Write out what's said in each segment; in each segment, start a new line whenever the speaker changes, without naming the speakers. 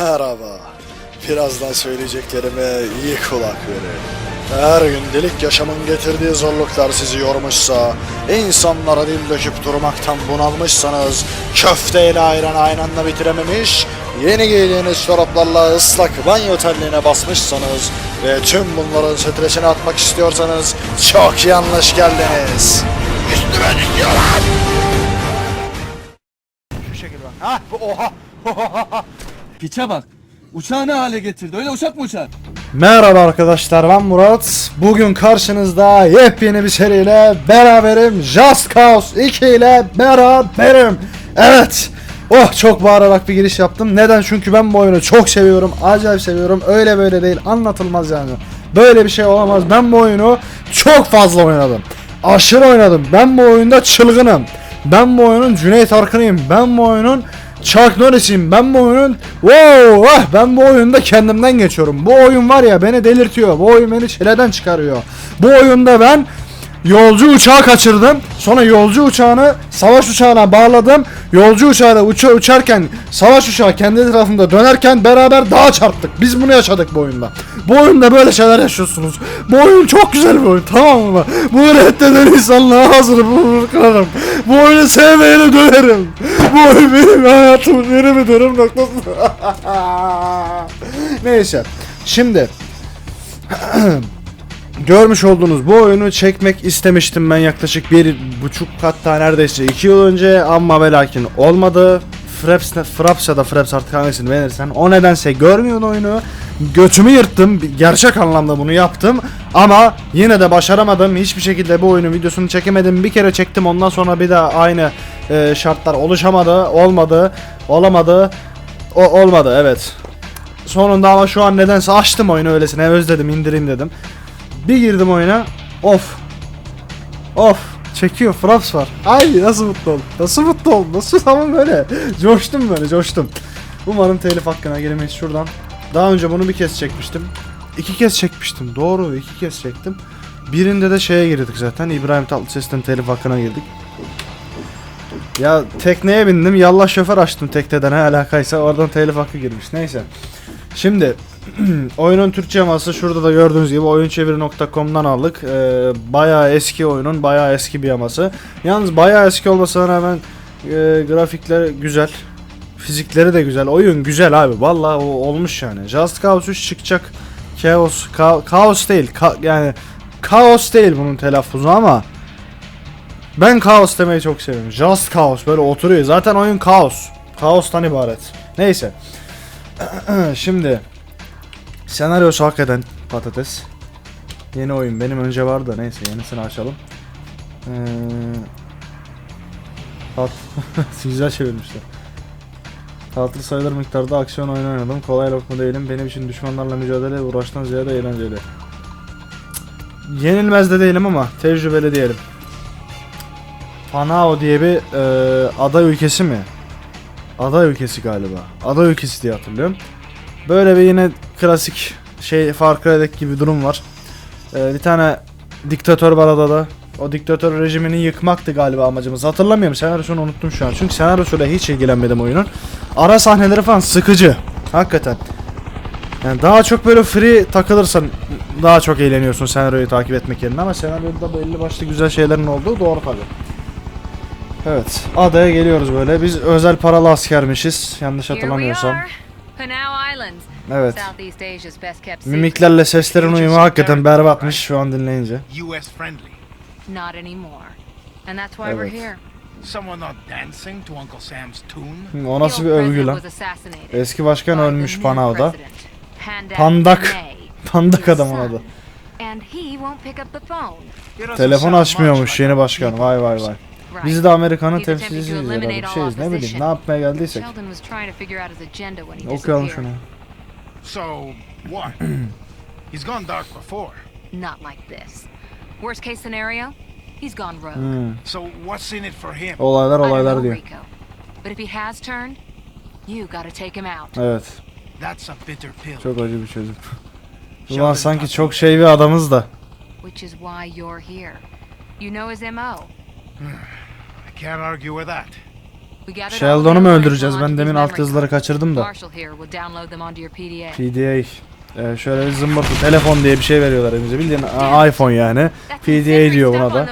Merhaba. Birazdan söyleyeceklerime iyi kulak verin. Eğer gündelik yaşamın getirdiği zorluklar sizi yormuşsa, insanlara dil döküp durmaktan bunalmışsanız, köfteyle ayran aynı anda bitirememiş, yeni giydiğiniz çoraplarla ıslak banyo telliğine basmışsanız ve tüm bunların stresini atmak istiyorsanız çok yanlış geldiniz. Üstüme düşüyorlar!
Şu şekilde bak. Ha bu oha.
Piçe bak. Uçağı ne hale getirdi? Öyle uçak mı uçar?
Merhaba arkadaşlar ben Murat. Bugün karşınızda yepyeni bir seriyle beraberim. Just Cause 2 ile beraberim. Evet. Oh çok bağırarak bir giriş yaptım. Neden? Çünkü ben bu oyunu çok seviyorum. Acayip seviyorum. Öyle böyle değil. Anlatılmaz yani. Böyle bir şey olamaz. Ben bu oyunu çok fazla oynadım. Aşırı oynadım. Ben bu oyunda çılgınım. Ben bu oyunun Cüneyt Arkın'ıyım. Ben bu oyunun Chuck Norris'im. Ben bu oyunun wow, ah, ben bu oyunda kendimden geçiyorum. Bu oyun var ya beni delirtiyor. Bu oyun beni çileden çıkarıyor. Bu oyunda ben yolcu uçağı kaçırdım. Sonra yolcu uçağını savaş uçağına bağladım. Yolcu uçağıyla uça uçarken savaş uçağı kendi etrafında dönerken beraber dağa çarptık. Biz bunu yaşadık bu oyunda. Bu oyunda böyle şeyler yaşıyorsunuz. Bu oyun çok güzel bir oyun tamam mı? Bunu reddeden insanlığa hazır kırarım. Bu oyunu sevmeyeni dönerim. Bu oyun benim hayatımın yeni bir dönüm noktası. Neyse. Şimdi görmüş olduğunuz bu oyunu çekmek istemiştim ben yaklaşık bir buçuk hatta neredeyse iki yıl önce ama ve lakin olmadı. Fraps, Fraps ya da Fraps artık hangisini beğenirsen o nedense görmüyordu oyunu. Götümü yırttım. Gerçek anlamda bunu yaptım. Ama yine de başaramadım. Hiçbir şekilde bu oyunun videosunu çekemedim. Bir kere çektim ondan sonra bir daha aynı e, şartlar oluşamadı. Olmadı. Olamadı. O, olmadı evet. Sonunda ama şu an nedense açtım oyunu öylesine özledim indireyim dedim. Bir girdim oyuna. Of. Of. Çekiyor. Fraps var. Ay nasıl mutlu oldum. Nasıl mutlu oldum. Nasıl tamam böyle. Coştum böyle coştum. Umarım telif hakkına giremeyiz şuradan. Daha önce bunu bir kez çekmiştim. İki kez çekmiştim. Doğru iki kez çektim. Birinde de şeye girdik zaten. İbrahim Tatlıses'ten telif hakkına girdik. Ya tekneye bindim. Yallah şoför açtım tekneden ne alakaysa. Oradan telif hakkı girmiş. Neyse. Şimdi oyunun Türkçe yaması şurada da gördüğünüz gibi oyunçeviri.com'dan aldık. Ee, bayağı eski oyunun bayağı eski bir yaması. Yalnız bayağı eski olmasına rağmen e, grafikler güzel. Fizikleri de güzel. Oyun güzel abi. Vallahi o olmuş yani. Just Cause 3 çıkacak. Chaos, ka- Chaos değil. Ka- yani Chaos değil bunun telaffuzu ama ben Chaos demeyi çok seviyorum. Just Chaos böyle oturuyor. Zaten oyun Chaos. Chaos'tan ibaret. Neyse. Şimdi senaryosu hakikaten patates. Yeni oyun benim önce vardı da neyse yenisini açalım. Ee, güzel çevirmişler. Tatlı sayılır miktarda aksiyon oyunu oynadım. Kolay lokma değilim. Benim için düşmanlarla mücadele uğraştan ziyade eğlenceli. Yenilmez de değilim ama tecrübeli diyelim. Panao diye bir e, ada ülkesi mi? Ada ülkesi galiba. Ada ülkesi diye hatırlıyorum. Böyle bir yine klasik şey Far Cry'deki gibi bir durum var. Ee, bir tane diktatör var adada. O diktatör rejimini yıkmaktı galiba amacımız. Hatırlamıyorum. Senaryosunu unuttum şu an. Çünkü senaryosuyla hiç ilgilenmedim oyunun. Ara sahneleri falan sıkıcı. Hakikaten. Yani daha çok böyle free takılırsan daha çok eğleniyorsun senaryoyu takip etmek yerine ama senaryoda belli başlı güzel şeylerin olduğu doğru tabi. Evet, adaya geliyoruz böyle. Biz özel paralı askermişiz. Yanlış hatırlamıyorsam. Evet.
Southeast Asia's best kept secret.
Mimiklerle seslerin uyumu hakikaten berbatmış şu an dinleyince.
US friendly.
Not anymore. And that's why
Evet.
we're here.
Someone not dancing to Uncle Sam's tune?
Hı, O nasıl bir övgü lan?
was assassinated
Eski başkan ölmüş
new
Panav'da.
president, Pandak
Pandak. Adamın adı.
And he won't pick up the phone.
It doesn't
Telefon açmıyormuş yeni başkan. Vay vay vay. Biz de Amerika'nın temsilcisiyiz ya da bir şeyiz. Ne bileyim ne yapmaya geldiysek. Okuyalım şunu.
So, what? He's gone dark before.
Not like this. Worst case scenario, he's gone rogue.
Hmm.
So, what's in it for him?
Olaylar olaylar diyor.
Rico. But if he has turned, you gotta take him out.
Evet.
That's a bitter pill.
Çok acı bir çözüm. Ulan sanki çok şey bir adamız da.
Which is why you're here. You know his MO.
Can't argue with that.
Sheldon'u
the
mu öldüreceğiz? Ben demin alt yazıları
cards.
kaçırdım da.
Marshall here will download them onto your PDA.
PDA. Ee, şöyle bir zımbırtı telefon diye bir şey veriyorlar elimize. Bildiğin a- iPhone yani. PDA diyor buna da.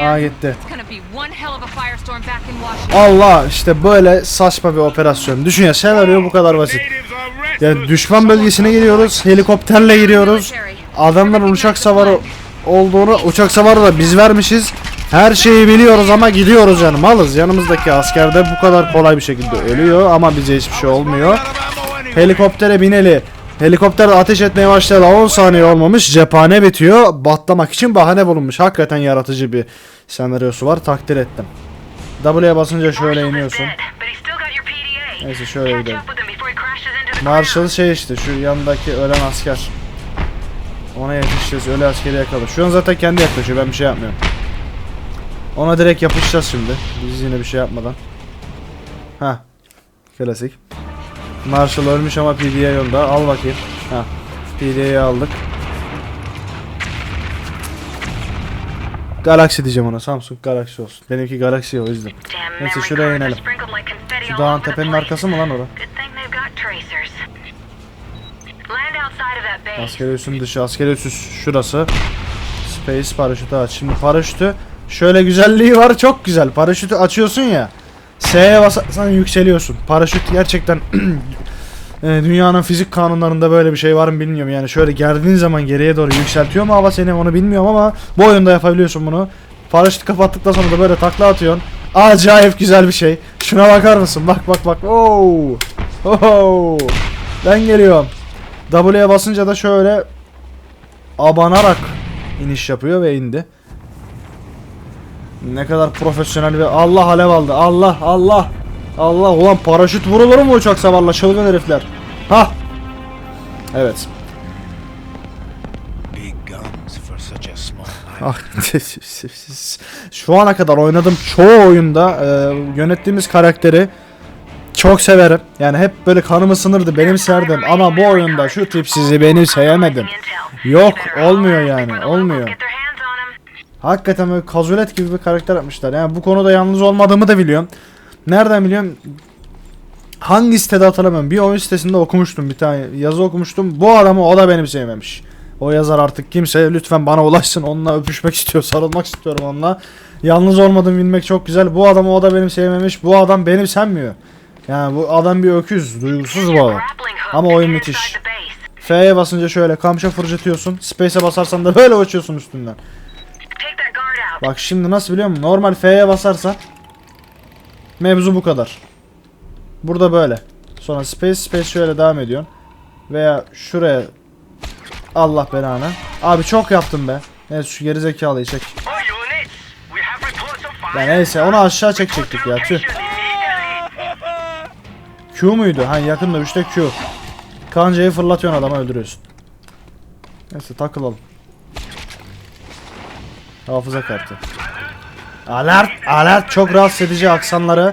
Aa gitti. Allah işte böyle saçma bir operasyon. Düşün ya senaryo bu kadar basit.
Natives are restless.
Ya düşman bölgesine giriyoruz. Helikopterle giriyoruz. Adamların uçak savarı olduğunu uçak savarı da biz vermişiz. Her şeyi biliyoruz ama gidiyoruz yani malız. Yanımızdaki asker de bu kadar kolay bir şekilde ölüyor ama bize hiçbir şey olmuyor. Helikoptere bineli. Helikopter ateş etmeye başlayalı 10 saniye olmamış. Cephane bitiyor. Batlamak için bahane bulunmuş. Hakikaten yaratıcı bir senaryosu var. Takdir ettim. W'ye basınca şöyle iniyorsun. Neyse şöyle gidelim. Marshall şey işte şu yandaki ölen asker. Ona yetişeceğiz. Ölü askeri yakaladı. Şu an zaten kendi yaklaşıyor. Ben bir şey yapmıyorum. Ona direkt yapışacağız şimdi. Biz yine bir şey yapmadan. Ha. Klasik. Marshall ölmüş ama PDA yolda. Al bakayım. Ha. PDA'yı aldık. Galaxy diyeceğim ona. Samsung Galaxy olsun. Benimki Galaxy o yüzden. Neyse şuraya inelim. Şu dağın tepenin arkası mı lan orası? Askeri üssün dışı, askeri üssü şurası. Space paraşütü aç. Şimdi paraşütü şöyle güzelliği var çok güzel. Paraşütü açıyorsun ya. S'ye basarsan yükseliyorsun. Paraşüt gerçekten e, dünyanın fizik kanunlarında böyle bir şey var mı bilmiyorum. Yani şöyle gerdiğin zaman geriye doğru yükseltiyor mu hava seni onu bilmiyorum ama bu oyunda yapabiliyorsun bunu. Paraşüt kapattıktan sonra da böyle takla atıyorsun. Acayip güzel bir şey. Şuna bakar mısın? Bak bak bak. Oo. Oo. Ben geliyorum. W'ye basınca da şöyle abanarak iniş yapıyor ve indi. Ne kadar profesyonel ve Allah alev aldı. Allah Allah. Allah ulan paraşüt vurulur mu uçak savarla çılgın herifler. Ha. Evet. Ah, Şu ana kadar oynadığım çoğu oyunda e, yönettiğimiz karakteri çok severim. Yani hep böyle kanımı sınırdı, benim serdim ama bu oyunda şu tip sizi benim sevmedim. Yok, olmuyor yani, olmuyor. Hakikaten böyle kazulet gibi bir karakter yapmışlar. Yani bu konuda yalnız olmadığımı da biliyorum. Nereden biliyorum? Hangi sitede hatırlamıyorum. Bir oyun sitesinde okumuştum bir tane yazı okumuştum. Bu adamı o da benim sevmemiş. O yazar artık kimse lütfen bana ulaşsın. Onunla öpüşmek istiyor, sarılmak istiyorum onunla. Yalnız olmadığımı bilmek çok güzel. Bu adamı o da benim sevmemiş. Bu adam benim sevmiyor. Yani bu adam bir öküz, duygusuz bu adam. Ama oyun müthiş. F'ye basınca şöyle kamşa fırlatıyorsun. Space'e basarsan da böyle uçuyorsun üstünden. Bak şimdi nasıl biliyor musun? Normal F'ye basarsan mevzu bu kadar. Burada böyle. Sonra space space şöyle devam ediyorsun. Veya şuraya Allah belanı. Abi çok yaptım be. Evet şu gerizekalıyı çek. Ya neyse onu aşağı çekecektik ya tüh. Q muydu? Ha yakında işte Q. Kancayı fırlatıyorsun adamı öldürüyorsun. Neyse takılalım. Hafıza kartı. Alert, alert çok rahatsız edici aksanları.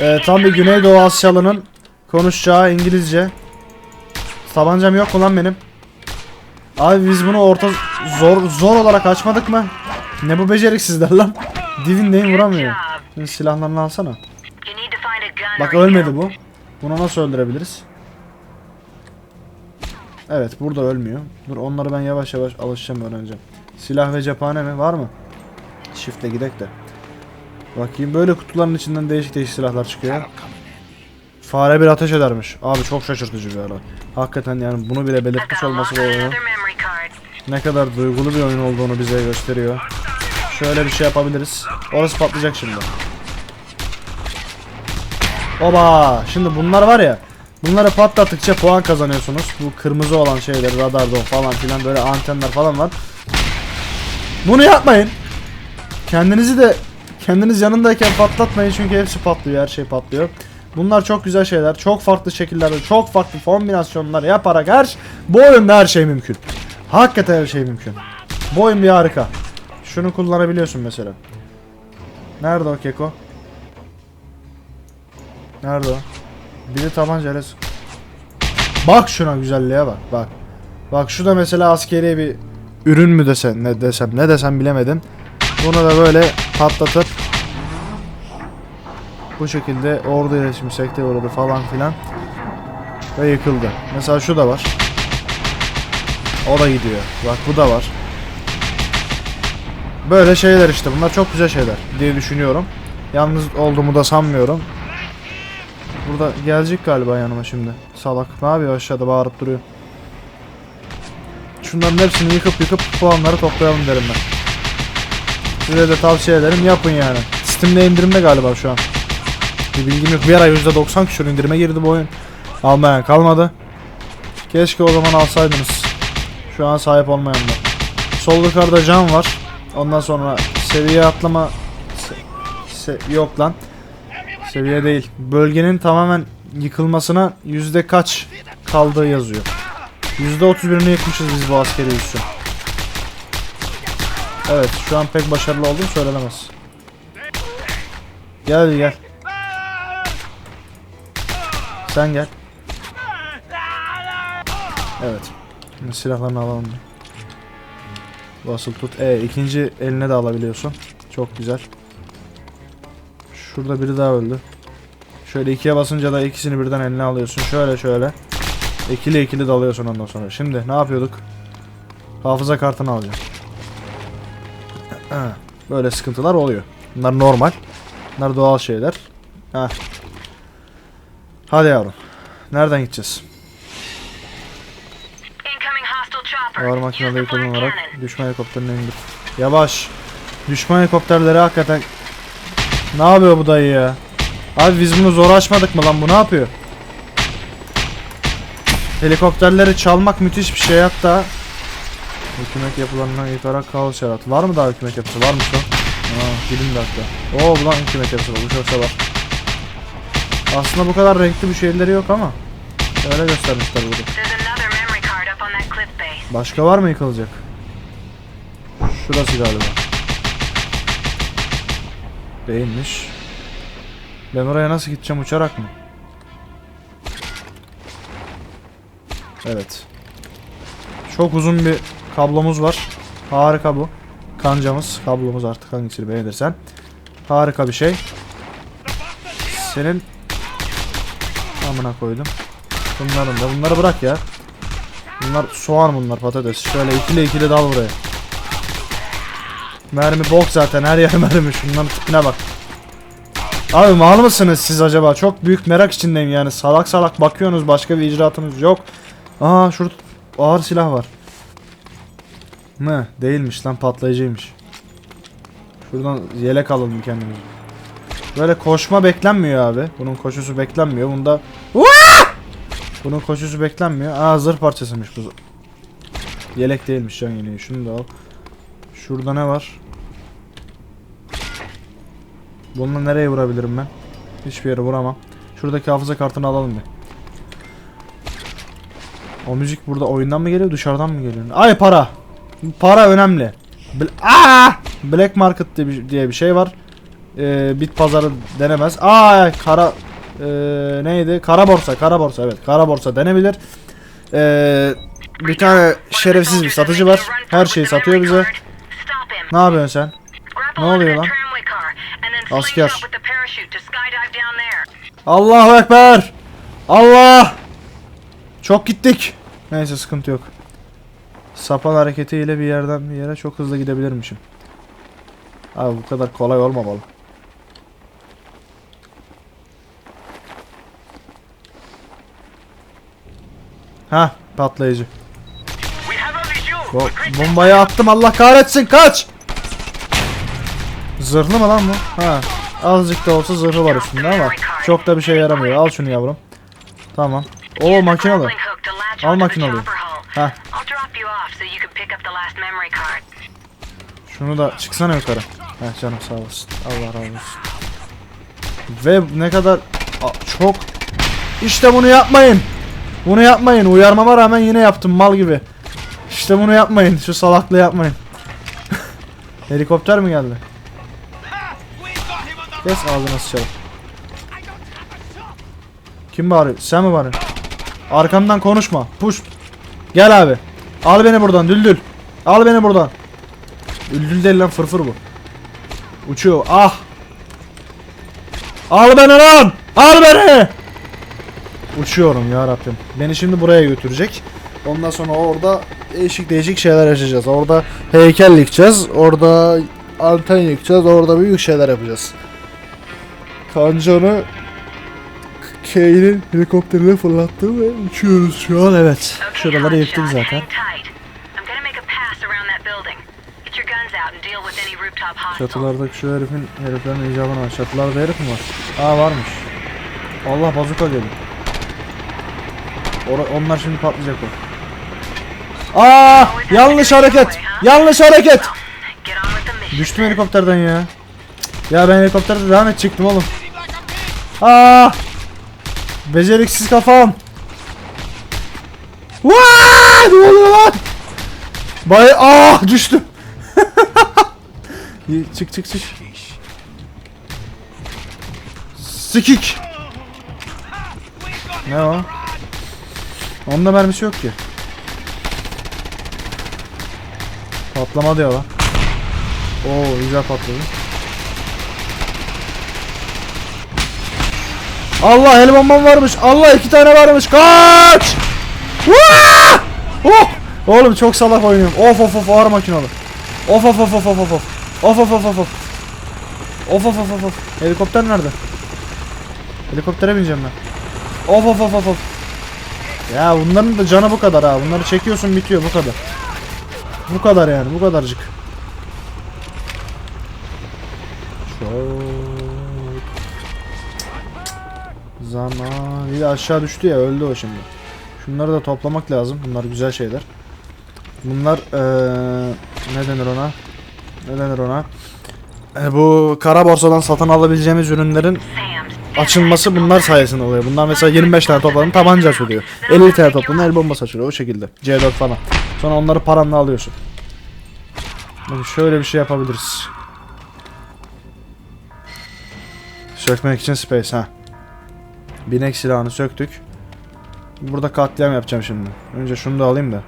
Ee, tam bir Güneydoğu Asyalı'nın konuşacağı İngilizce. Tabancam yok mu lan benim? Abi biz bunu orta zor zor olarak açmadık mı? Ne bu beceriksizler lan? Divindeyim vuramıyor. Şimdi silahlarını alsana. Bak ölmedi bu. Bunu nasıl öldürebiliriz? Evet burada ölmüyor. Dur onları ben yavaş yavaş alışacağım öğreneceğim. Silah ve cephane mi? Var mı? Shift'le gidek de. Bakayım böyle kutuların içinden değişik değişik silahlar çıkıyor. Fare bir ateş edermiş. Abi çok şaşırtıcı bir olay. Hakikaten yani bunu bile belirtmiş olması bu oyunu. Ne kadar duygulu bir oyun olduğunu bize gösteriyor. Şöyle bir şey yapabiliriz. Orası patlayacak şimdi. Oba! Şimdi bunlar var ya. Bunları patlattıkça puan kazanıyorsunuz. Bu kırmızı olan şeyler, radar don falan filan böyle antenler falan var. Bunu yapmayın. Kendinizi de kendiniz yanındayken patlatmayın çünkü hepsi patlıyor, her şey patlıyor. Bunlar çok güzel şeyler. Çok farklı şekillerde, çok farklı kombinasyonlar yaparak her ş- bu oyunda her şey mümkün. Hakikaten her şey mümkün. Bu oyun bir harika. Şunu kullanabiliyorsun mesela. Nerede o keko? Nerede o? Biri tabancayla Bak şuna güzelliğe bak bak. Bak şu da mesela askeri bir ürün mü desem ne desem ne desem bilemedim. Bunu da böyle patlatıp Bu şekilde ordu iletişimi sekteye uğradı falan filan. Ve yıkıldı. Mesela şu da var. O da gidiyor. Bak bu da var. Böyle şeyler işte. Bunlar çok güzel şeyler diye düşünüyorum. Yalnız olduğumu da sanmıyorum. Burada gelecek galiba yanıma şimdi. Salak. Ne yapıyor aşağıda bağırıp duruyor. Şunların hepsini yıkıp yıkıp puanları toplayalım derim ben. Size de tavsiye ederim yapın yani. Steam'de indirimde galiba şu an. Bir bilgim yok. Bir ara %90 küsur indirime girdi bu oyun. Almayan kalmadı. Keşke o zaman alsaydınız. Şu an sahip olmayanlar. Sol yukarıda cam var. Ondan sonra seviye atlama se- se- yok lan. Seviye değil. Bölgenin tamamen yıkılmasına yüzde kaç kaldığı yazıyor. Yüzde otuz birini yıkmışız biz bu askeri üssü. Evet şu an pek başarılı olduğum söylenemez. Gel gel. Sen gel. Evet. Şimdi silahlarını alalım. bir. Basılı tut. E ikinci eline de alabiliyorsun. Çok güzel. Şurada biri daha öldü. Şöyle ikiye basınca da ikisini birden eline alıyorsun. Şöyle şöyle. İkili ikili dalıyorsun ondan sonra. Şimdi ne yapıyorduk? Hafıza kartını alacağım. Böyle sıkıntılar oluyor. Bunlar normal. Bunlar doğal şeyler. Heh. Hadi yavrum. Nereden gideceğiz? Ağır
flak
kullanarak düşman helikopterini indir. Yavaş. Düşman helikopterleri hakikaten... Ne yapıyor bu dayı ya? Abi biz bunu zor açmadık mı lan bu ne yapıyor? Helikopterleri çalmak müthiş bir şey hatta. Hükümet yapılarından yıkarak kaos yarat. Var mı daha hükümet yapısı? Var mı şu? Aa, bir dakika. Oo bu lan hükümet yapısı bu çok var. Aslında bu kadar renkli bir şeyleri yok ama. Öyle göstermişler burada. Başka var mı yıkılacak? Şurası galiba. Değilmiş. Ben oraya nasıl gideceğim uçarak mı? Evet. Çok uzun bir kablomuz var. Harika bu. Kancamız, kablomuz artık hangisini beğenirsen. Harika bir şey. Senin amına koydum. Bunların da bunları bırak ya. Bunlar soğan bunlar patates. Şöyle ikili ikili dal buraya. Mermi bok zaten her yer mermi. Şunların tipine bak. Abi mal mısınız siz acaba? Çok büyük merak içindeyim yani. Salak salak bakıyorsunuz başka bir icraatınız yok. Aa şurada ağır silah var. Ne? Değilmiş lan patlayıcıymış. Şuradan yelek alalım kendimize. Böyle koşma beklenmiyor abi. Bunun koşusu beklenmiyor. Bunda bunun koşusu beklenmiyor. Aa zırh parçasıymış bu. Yelek değilmiş can yeleği. Şunu da al. Şurada ne var? Bununla nereye vurabilirim ben? Hiçbir yere vuramam. Şuradaki hafıza kartını alalım bir. O müzik burada oyundan mı geliyor dışarıdan mı geliyor? Ay para. Para önemli. Bl! Black Market diye bir, şey var. Ee, bit pazarı denemez. Aa kara ee, neydi? Kara borsa, kara borsa evet. Kara borsa denebilir. Ee, bir tane şerefsiz bir satıcı var. Her şeyi satıyor bize. Ne yapıyorsun sen? Ne oluyor lan? Asker. Allahu Ekber! Allah! Çok gittik. Neyse sıkıntı yok. Sapan hareketiyle bir yerden bir yere çok hızlı gidebilirmişim. Abi bu kadar kolay olmamalı. Ha patlayıcı. Bo bombayı attım Allah kahretsin kaç! Zırhlı mı lan bu? Ha. Azıcık da olsa zırhı var üstünde ama çok da bir şey yaramıyor. Al şunu yavrum. Tamam. O makinalı. Al makinalı. Heh. Şunu da çıksana yukarı. Heh canım sağ olasın. Allah razı olsun. Ve ne kadar A- çok İşte bunu yapmayın. Bunu yapmayın. Uyarmama rağmen yine yaptım mal gibi. İşte bunu yapmayın. Şu salaklığı yapmayın. Helikopter mi geldi? Kes ağzına sıçalım. Kim bağırıyor? Sen mi bağırıyorsun? Arkamdan konuşma. Push. Gel abi. Al beni buradan düldül. Al beni buradan. Düldül değil lan fırfır bu. Uçuyor. Ah. Al beni lan! Al beni! Uçuyorum ya Rabbim. Beni şimdi buraya götürecek. Ondan sonra orada değişik değişik şeyler yaşayacağız. Orada heykel yıkacağız. Orada anten yıkacağız. Orada büyük şeyler yapacağız. Kancanı Kane'in helikopterine fırlattı ve uçuyoruz şu an evet. Şuraları
Hotshot,
zaten. Çatılardaki şu herifin heriflerin icabına var. Çatılarda herif mi var? Aa varmış. Allah bazuka. Ora- onlar şimdi patlayacak o. Aa yanlış hareket. Yanlış hareket. Düştüm helikopterden ya. Ya ben helikopterde devam et çıktım oğlum. Aa! Beceriksiz kafam. Vaa! Ne oluyor lan? Bay ah düştüm. Çık çık çık. Sikik. Ne o? Onda mermisi yok ki. Patlama diyor lan. Oo güzel patladı. Allah el bombam varmış. Allah iki tane varmış. Kaç! Oh! Oğlum çok salak oynuyorum. Of of of ağır makinalı. Of of of of of of of. Of of of of of. Of of of of of. Helikopter nerede? Helikoptere bineceğim ben. Of of of of of. Ya bunların da canı bu kadar ha. Bunları çekiyorsun bitiyor bu kadar. Bu kadar yani bu kadarcık. Çok zaman bir de aşağı düştü ya öldü o şimdi. Şunları da toplamak lazım. Bunlar güzel şeyler. Bunlar eee ne denir ona? Ne denir ona? E, bu kara borsadan satın alabileceğimiz ürünlerin açılması bunlar sayesinde oluyor. Bunlar mesela 25 tane topladım tabanca açılıyor. 50 tane topladım el bombası açılıyor o şekilde. C4 falan. Sonra onları paranla alıyorsun. Bakın şöyle bir şey yapabiliriz. Sökmek için space ha. Binek silahını söktük. Burada katliam yapacağım şimdi. Önce şunu da alayım da.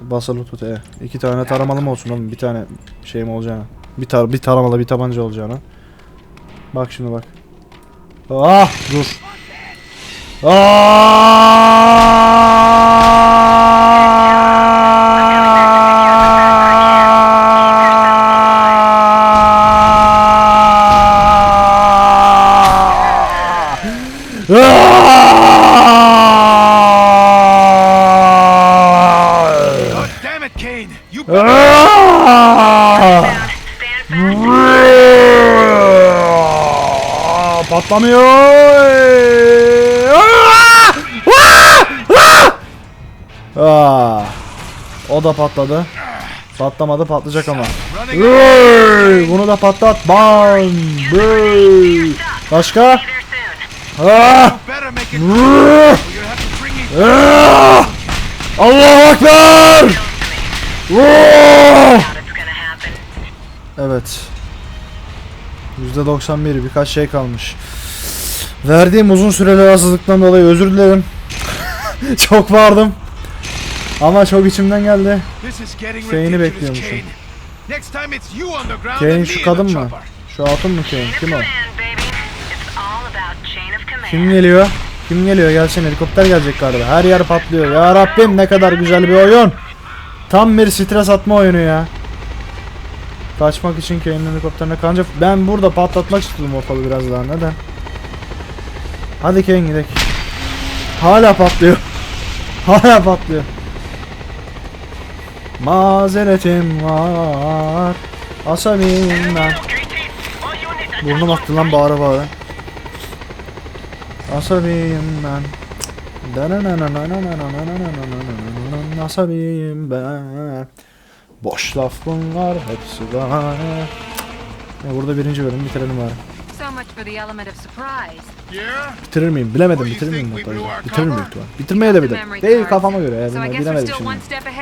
Basılı tut e. İki tane taramalı mı olsun oğlum? Bir tane şeyim olacağına. Bir tar bir taramalı bir tabanca olacağına. Bak şimdi bak. Ah dur. Ah! Patlamıyor. Aa! Aa! O da patladı. Patlamadı patlayacak ama. Bunu da patlat. Bam! Başka? Ah! Ah!
Bring in
Ah! Evet. %91 birkaç şey kalmış. Verdiğim uzun süreli rahatsızlıktan dolayı özür dilerim. çok bağırdım. Ama çok içimden geldi.
Ridiculous,
bekliyormuşum.
Kane.
Şu kadın mı? Şu hatun mu Kane? Kim o? Kim geliyor? Kim geliyor? Gelsin helikopter gelecek galiba. Her yer patlıyor. Ya Rabbim ne kadar güzel bir oyun. Tam bir stres atma oyunu ya. Kaçmak için Kane'in helikopterine kanca ben burada patlatmak istedim ortalığı biraz daha. Neden? Hadi Kane gidelim. Hala patlıyor. Hala patlıyor. Mazeretim var. Asabiyim ben. Burnum aktı lan bağıra bağıra. Asabiyim ben. Asabiyim ben. Boş laf bunlar hepsi bana. Ya burada birinci bölüm bitirelim bari.
So much for the element of surprise.
Yeah?
Bitirir miyim? Bilemedim bitirir miyim
cover?
büyük ihtimal. Bitirmeye de bilirim. Değil kafama göre ya.
So I
bilmem-
guess we're
Bilemedim şimdi.